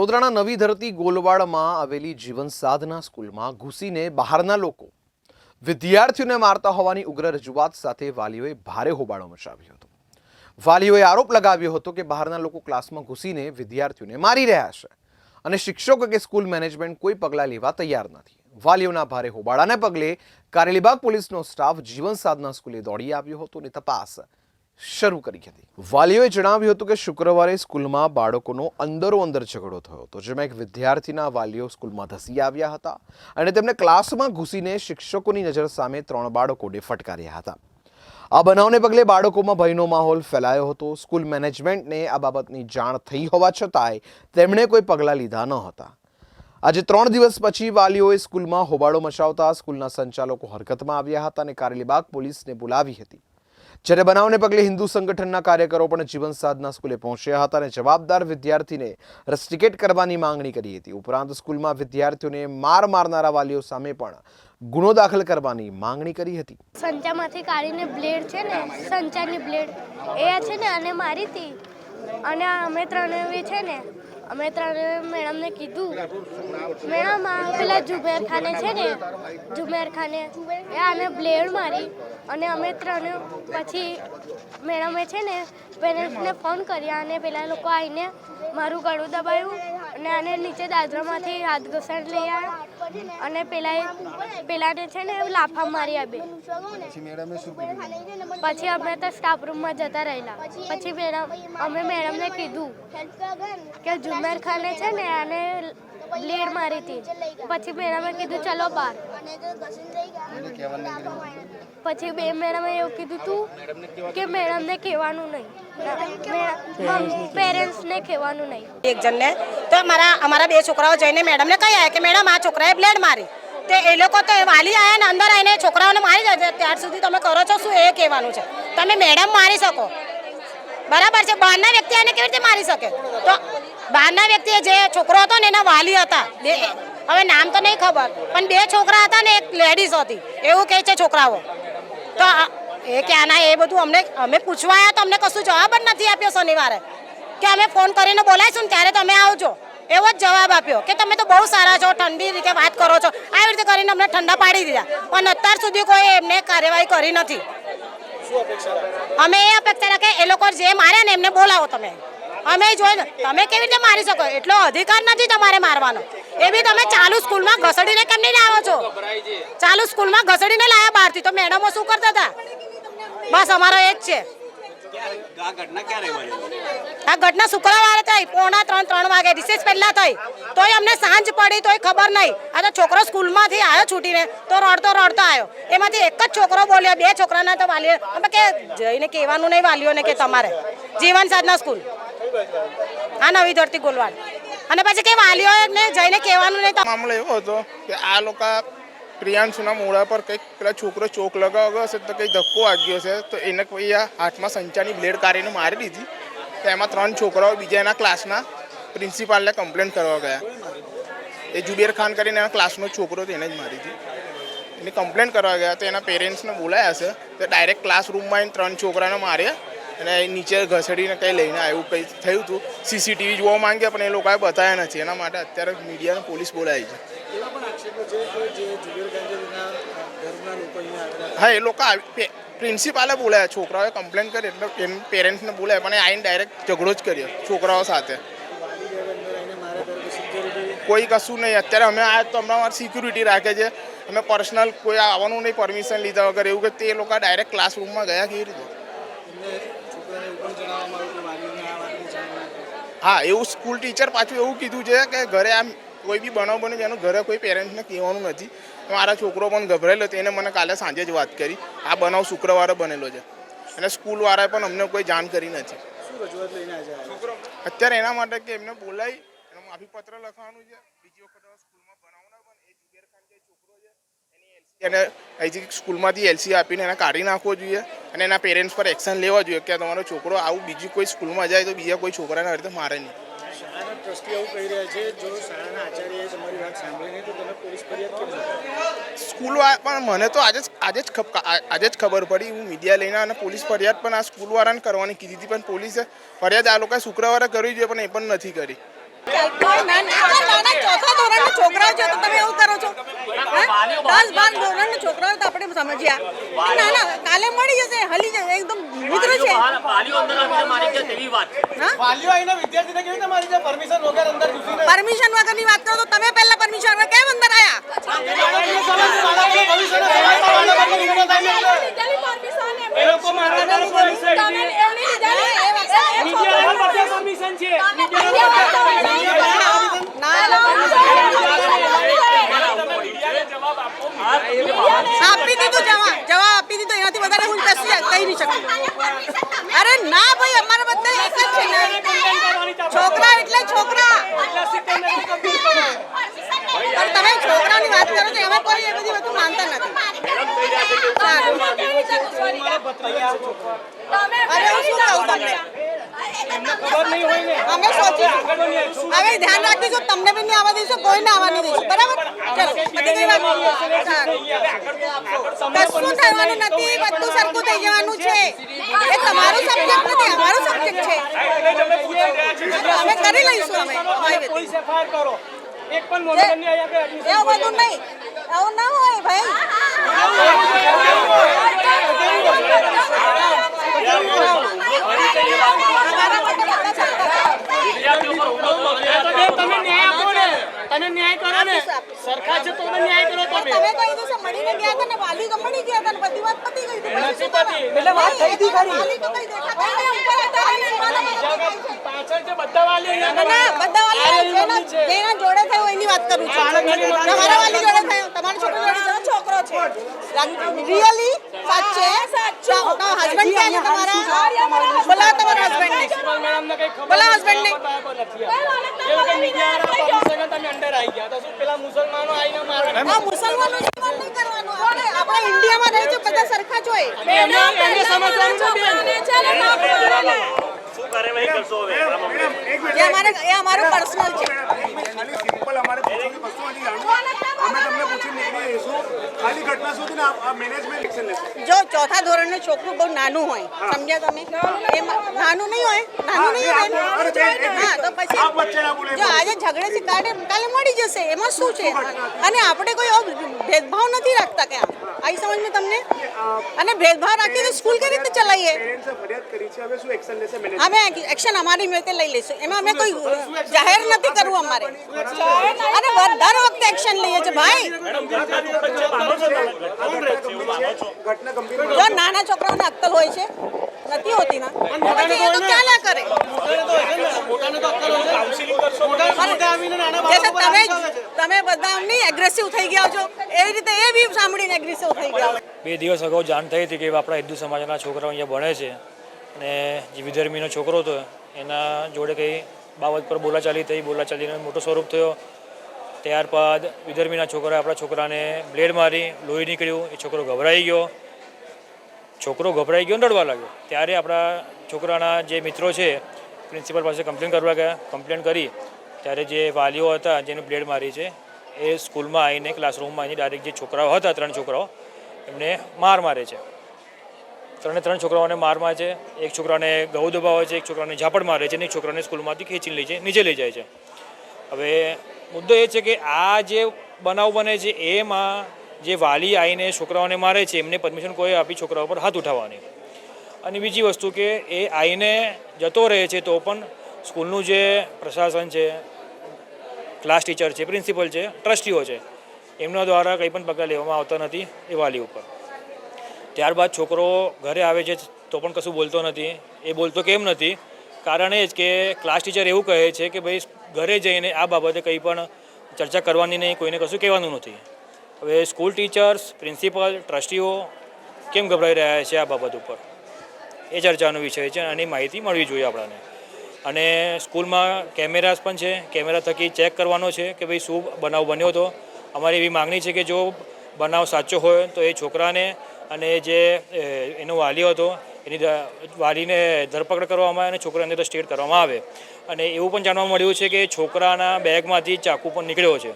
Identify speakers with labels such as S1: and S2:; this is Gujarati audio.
S1: વડોદરાના નવી ધરતી ગોલવાડમાં આવેલી જીવન સાધના સ્કૂલમાં ઘૂસીને બહારના લોકો વિદ્યાર્થીઓને મારતા હોવાની ઉગ્ર રજૂઆત સાથે વાલીઓએ ભારે હોબાળો મચાવ્યો હતો. વાલીઓએ આરોપ લગાવ્યો હતો કે બહારના લોકો ક્લાસમાં ઘૂસીને વિદ્યાર્થીઓને મારી રહ્યા છે અને શિક્ષકો કે સ્કૂલ મેનેજમેન્ટ કોઈ પગલાં લેવા તૈયાર નથી. વાલીઓના ભારે હોબાળાને પગલે કારેલીબાગ પોલીસનો સ્ટાફ જીવન સાધના સ્કૂલે દોડી આવ્યો હતો અને તપાસ શરૂ કરી હતી. વાલીઓએ જણાવ્યું હતું કે શુક્રવારે સ્કૂલમાં બાળકોનો અંદરો અંદર ઝઘડો થયો હતો, જેમાં એક વિદ્યાર્થીના વાલીઓ સ્કૂલમાં ધસી આવ્યા હતા અને તેમને ક્લાસમાં ઘૂસીને શિક્ષકોની નજર સામે ત્રણ બાળકોને ફટકાર્યા હતા. આ બનાવને પગલે બાળકોમાં ભયનો માહોલ ફેલાયો હતો. સ્કૂલ મેનેજમેન્ટને આ બાબતની જાણ થઈ હોવા છતાંય તેમણે કોઈ પગલાં લીધા ન હતા. આજે ત્રણ દિવસ પછી વાલીઓએ સ્કૂલમાં હોબાળો મચાવતા સ્કૂલના સંચાલકો હરકતમાં આવ્યા હતા અને કારેલીબાગ પોલીસને બોલાવી હતી. જ્યારે બનાવને પગલે હિન્દુ સંગઠનના કાર્યકરો પણ જીવન સાધના સ્કૂલે પહોંચ્યા હતા અને જવાબદાર વિદ્યાર્થીને રસ્ટિકેટ કરવાની માંગણી કરી હતી. ઉપરાંત સ્કૂલમાં વિદ્યાર્થીઓને માર મારનારા વાલીઓ સામે પણ ગુનો દાખલ કરવાની માંગણી કરી હતી.
S2: સંચામાંથી કાઢીને બ્લેડ છે ને સંચાની બ્લેડ, એ છે ને અને મારી હતી અને અમે ત્રણે છે ને અમે ત્રણે મેડમને કીધું. મેડમ આ પેલા જુબેર ખાને છે ને જુબેર ખાને એ આને બ્લેડ મારી અને અમે ત્રણે પછી મેડમે છે ને, પેરેન્ટ્સને ફોન કર્યા અને પેલા લોકો આવીને મારું ગળું દબાયું અને આને નીચે દાદરામાંથી હાથ ઘસાડ લઈ આવ્યા. અને પેલા પેલાને છે ને લાફા મારી આપી પછી અમે તો સ્ટાફ રૂમમાં જતા રહેલા. પછી મેડમ અમે મેડમને કીધું કે જુમેર ખાને છે ને આને બ્લેડ મારી હતી. પછી મેડમે કીધું, ચલો બહાર પછી બે મેડમે એવું કીધું, તું કે મેડમને કહેવાનું નહીં. પેરેન્ટ્સને કહેવાનું નહીં.
S3: એક જણને તો મારા અમારા બે છોકરાઓ જઈને મેડમને કહી આવ્યા કે, મેડમ, આ છોકરાએ બ્લેડ મારી. તે એ લોકો તો વાલી આવ્યા ને અંદર આવીને છોકરાઓને મારી જાય ત્યાર સુધી તમે કરો છો શું? એ કહેવાનું છે. તમે મેડમ મારી શકો. બરાબર છે? બહારના વ્યક્તિ આને કેવી રીતે મારી શકે? તો બહારના વ્યક્તિએ જે છોકરો હતો ને એના વાલી હતા. હવે નામ તો નહીં ખબર પણ બે છોકરા હતા ને એક લેડીઝ હતી. એવું કહે છે છોકરાઓ. તો એ ક્યાંના એ બધું અમને અમે પૂછવા આવ્યા તો અમને કશું જવાબ જ નથી આપ્યો શનિવારે. કે અમે ફોન કરીને બોલાવીશું ને ત્યારે તમે આવજો. એવો જ જવાબ આપ્યો કે તમે તો બહુ સારા છો ઠંડી રીતે વાત કરો છો. આવી રીતે કરીને અમને ઠંડા પાડી દીધા. પણ અત્યાર સુધી કોઈ એમને કાર્યવાહી કરી નથી. અમે એ અપેક્ષા રાખે એ લોકો જે મારે ને એમને બોલાવો તમે. અમે જોઈ તમે કેવી રીતે મારી શકો? એટલો અધિકાર નથી તમારે મારવાનો. એ બી તમે ચાલુ સ્કૂલમાં ઘસડીને કેમ નહીં લાવો છો? ચાલુ સ્કૂલમાં ઘસડીને લાયા બહારથી. તો મેડમો શું કરતા હતા? બસ અમારો એ જ છે. આ ઘટના શુક્રવારે થઈ. પોણા ત્રણ ત્રણ વાગે. રિસેસ પહેલા થઈ. તોય અમને સાંજ પડી, તોય ખબર નહીં. આ તો છોકરો સ્કૂલમાંથી આવ્યો છૂટીને. તો રડતો રડતો આવ્યો. એમાંથી એક જ છોકરો બોલ્યો. બે છોકરાના તો વાલીઓ. કે જઈને કહેવાનું નહીં વાલીઓને કે તમારે. જીવન સાધના સ્કૂલ. આ નવી ધરતી ગોલવાડ. અને પછી કે વાલીઓને જઈને કહેવાનું નહીં
S4: મામલો એવો હતો કે આ લોકો પ્રિયાંશુના મોઢા પર કંઈક પેલા છોકરો ચોક લગાવ્યો હશે તો કંઈક ધક્કો વાગ્યો છે, તો એને કોઈ આ હાથમાં સંચાની બ્લેડ કાઢીને મારી દીધી. તો એમાં ત્રણ છોકરાઓ બીજા એના ક્લાસના પ્રિન્સિપાલને કમ્પ્લેન કરવા ગયા. એ જુબેર ખાન કરીને એના ક્લાસનો છોકરો તેને એને જ મારી હતી એની કમ્પ્લેન કરવા ગયા, તો એના પેરેન્ટ્સને બોલાયા છે, તો ડાયરેક્ટ ક્લાસરૂમમાં આવીને ત્રણ છોકરાને માર્યા. અને નીચે ઘસડીને કંઈ લઈને આવ્યું કંઈ થયું હતું સીસીટીવી જોવા માંગ્યા પણ એ લોકોએ બતાવ્યા નથી. એના માટે અત્યારે મીડિયાને પોલીસ બોલાવી છે. હા એ લોકો પ્રિન્સિપાલે બોલાયા છોકરાઓએ કમ્પ્લેન કરી એટલે એમ પેરેન્ટ્સને બોલાયા પણ એ આવીને ડાયરેક્ટ ઝઘડો જ કર્યો છોકરાઓ સાથે. કોઈ કશું નહીં. અત્યારે અમે આ તો હમણાં સિક્યુરિટી રાખે છે. અમે પર્સનલ કોઈ આવવાનું નહીં પરમિશન લીધા વગર. એવું કે તે લોકો ડાયરેક્ટ ક્લાસરૂમમાં ગયા કેવી રીતે? હા એવું સ્કૂલ ટીચર પાછું એવું કીધું છે કે ઘરે આમ કોઈ બી બનાવ બને જેનું ઘરે કોઈ પેરેન્ટ્સને કહેવાનું નથી. મારા છોકરો પણ ગભરાયેલો હતો એને મને કાલે સાંજે જ વાત કરી. આ બનાવ શુક્રવારે બનેલો છે. અને સ્કૂલવાળાએ પણ અમને કોઈ જાણ કરી નથી. અત્યારે એના માટે કે એમને બોલાવી એનો માફીપત્ર લખવાનું છે બીજી વખત હવે સ્કૂલમાં બનાવના પણ એ જુબેર ખાન જે છોકરો છે એની અહીંથી સ્કૂલમાંથી એલસી આપીને એને કાઢી નાખવો જોઈએ અને એના પેરેન્ટ્સ પર એક્શન લેવા જોઈએ કે તમારો છોકરો આવું બીજી કોઈ સ્કૂલમાં જાય તો બીજા કોઈ છોકરાને આવી રીતે મારે નહીં.
S5: શાળાના ટ્રસ્ટી એવું કહી રહ્યા છે જો શાળાના આચાર્યએ તમારી વાત સાંભળી નહીં તો તમે પોલીસ ફરિયાદ
S4: સ્કૂલ પણ મને તો આજે જ આજે જ આજે જ ખબર પડી. હું મીડિયા લઈને અને પોલીસ ફરિયાદ પણ આ સ્કૂલવાળાને કરવાની કીધી હતી પણ પોલીસે ફરિયાદ આ લોકોએ શુક્રવારે કરવી જોઈએ પણ એ પણ નથી કરી.
S6: છોકરાઓ છે તો તમે એવું કરો છો? દસ બાર ધોરણના છોકરાઓ તો આપણે સમજ્યા. ના ના કાલે મળી જશે હલી જશે એકદમ મિત્ર છે. હા?
S7: વાલીઓ આવીને વિદ્યાર્થીને કેવી રીતે મારી છે પરમિશન વગર અંદર ઘૂસીને
S6: પરમિશન વગરની વાત કરો તો તમે પહેલા પરમિશન કેમ અંદર આયા
S7: બાળકનું ભવિષ્યનો સવાલ કરવાનો બાળકનો નિર્ણય થાય એટલે. એ લોકો મારવાના પરમિશન પરમિશન છે
S6: આપી દીધું જવાબ જવાબ આપી દીધો એનાથી વધારે હું કશું કહી નહીં શકું અરે ના ભાઈ અમારા બધા એક જ છે ને છોકરા એટલે છોકરા પણ તમે છોકરાની વાત કરો છો એમાં કોઈ એ બધી વસ્તુ માનતા નથી. અરે હું શું કહું તમને અમે સોચીશું હવે ધ્યાન રાખીશું તમને બી નહીં આવવા દઈશું કોઈને આવવા નહીં દઈશું બરાબર? ચલો બધી કઈ વાત કશું થવાનું નથી. બધું સરખું થઈ જવાનું છે. એ તમારું સબ્જેક્ટ નથી અમારું સબ્જેક્ટ છે. અમે કરી લઈશું અમે
S7: એક પણ મોમેન્ટ નહીં આયા કે
S6: એવું બધું નહીં. આવું ના હોય ભાઈ અમારા માટે બધા ચાલતા
S7: તમે ન્યાય આપો ને તમે ન્યાય કરો ને સરકાર તો ન્યાય કરો તમે
S6: તમે કઈ દિવસે મળીને ગયા હતા ને વાલી તો મળી ગયા હતા ને બધી વાત પતી ગઈ હતી.
S7: એટલે વાત થઈ હતી ખરી.
S6: વાલી તો કઈ દેખા. ઉપર હતા,
S7: પાછળ જે બધા વાલી અહીંયા
S6: ના, બધા વાલી જેના જોડે થયો એની વાત કરું છું. તમારા વાલી જોડે થયો તમારા છોકરા જોડે છોકરો છે. રિયલી સાચે? સાચું. હસબન્ડ ક્યાં છે તમારા? બોલાવો તમારા હસબન્ડ ને. બોલા હસબન્ડ ને.
S7: મુસલમાનો આવીને મારે
S6: આ મુસલમાનો જીવન નહીં કરવાનું? આપણે આપણે ઇન્ડિયામાં રહી છે બધા સરખા જ હોય. એ અમારે પર્સનલ છે.
S8: સિમ્પલ અમારે
S6: જો ચોથા ધોરણનું છોકરું બહુ નાનું હોય સમજ્યા તમે? નાનું નહીં હોય નાનું નહીં હોય હા તો પછી જો આજે ઝઘડે છે કાલે કાલે મળી જશે એમાં શું છે? અને આપણે કોઈ ભેદભાવ નથી રાખતા કે આવી સમજમાં તમને? અને ભેદભાવ રાખીએ તો સ્કૂલ કેવી રીતે ચલાવીએ?
S8: પેરેન્ટ્સે ફરિયાદ કરી છે હવે શું એક્શન
S6: અમે એક્શન અમારી રીતે લઈ લઈશું. એમાં અમે કોઈ જાહેર નથી કરવું અમારે. અને દર વખતે એક્શન લઈએ છીએ ભાઈ. જો નાના છોકરાઓને અક્કલ હોય છે નથી હોતી ના. પછી એ તો ક્યાં ના. કરે? તમે તમે બધા એગ્રેસિવ થઈ ગયા છો. એ રીતે એ બી સાંભળીને એગ્રેસિવ થઈ ગયા
S9: બે દિવસ અગાઉ જાણ થઈ હતી કે આપણા હિન્દુ સમાજના છોકરાઓ અહીંયા ભણે છે. અને જે વિધર્મીનો છોકરો હતો, એના જોડે કંઈ બાબત પર બોલાચાલી થઈ. બોલાચાલીનો મોટો સ્વરૂપ થયો. ત્યારબાદ વિધર્મીના છોકરાએ આપણા છોકરાને બ્લેડ મારી, લોહી નીકળ્યું. એ છોકરો ગભરાઈ ગયો. છોકરો ગભરાઈ ગયો રડવા લાગ્યો. ત્યારે આપણા છોકરાના જે મિત્રો છે, પ્રિન્સિપલ પાસે કમ્પ્લેન કરવા ગયા. કમ્પ્લેન કરી. ત્યારે જે વાલીઓ હતા, જેને બ્લેડ મારી છે, એ સ્કૂલમાં આવીને ક્લાસરૂમમાં આવીને ડાયરેક્ટ જે છોકરાઓ હતા, ત્રણ છોકરાઓ, એમને માર મારે છે. ત્રણે ત્રણ છોકરાઓને માર મારે છે. એક છોકરાને ગૌ દબાવે છે, એક છોકરાને ઝાપડ મારે છે, અને એક છોકરાને સ્કૂલમાંથી ખેંચીને લઈ જાય, નીચે લઈ જાય છે. હવે મુદ્દો એ છે કે આ જે બનાવ બને છે, એમાં જે વાલી આવીને છોકરાઓને મારે છે, એમને પરમિશન કોઈ આપી છોકરાઓ પર હાથ ઉઠાવવાની. અને બીજી વસ્તુ કે એ આવીને જતો રહે છે, તો પણ સ્કૂલનું જે પ્રશાસન છે ક્લાસ ટીચર છે પ્રિન્સિપલ છે, ટ્રસ્ટીઓ છે, એમના દ્વારા કંઈ પણ પગલાં લેવામાં આવતા નથી એ વાલી ઉપર. ત્યારબાદ છોકરો ઘરે આવે છે તો પણ કશું બોલતો નથી. એ બોલતો કેમ નથી? કારણ એ જ કે ક્લાસ ટીચર એવું કહે છે કે ભાઈ, ઘરે જઈને આ બાબતે કંઈ પણ ચર્ચા કરવાની નહીં, કોઈને કશું કહેવાનું નથી. હવે સ્કૂલ ટીચર્સ પ્રિન્સિપલ ટ્રસ્ટીઓ કેમ ગભરાઈ રહ્યા છે આ બાબત ઉપર? એ ચર્ચાનો વિષય છે અને માહિતી મળવી જોઈએ આપણને. અને સ્કૂલમાં કેમેરાસ પણ છે. કેમેરા થકી ચેક કરવાનો છે કે ભાઈ શું બનાવ બન્યો હતો. અમારી એવી માગણી છે કે જો બનાવ સાચો હોય તો એ છોકરાને અને જે એનો વાલી હતો, એની વાલીને ધરપકડ કરવામાં આવે અને છોકરાને તો સ્ટેટ કરવામાં આવે. અને એવું પણ જાણવા મળ્યું છે કે છોકરાના બેગમાંથી ચાકુ પણ નીકળ્યો છે.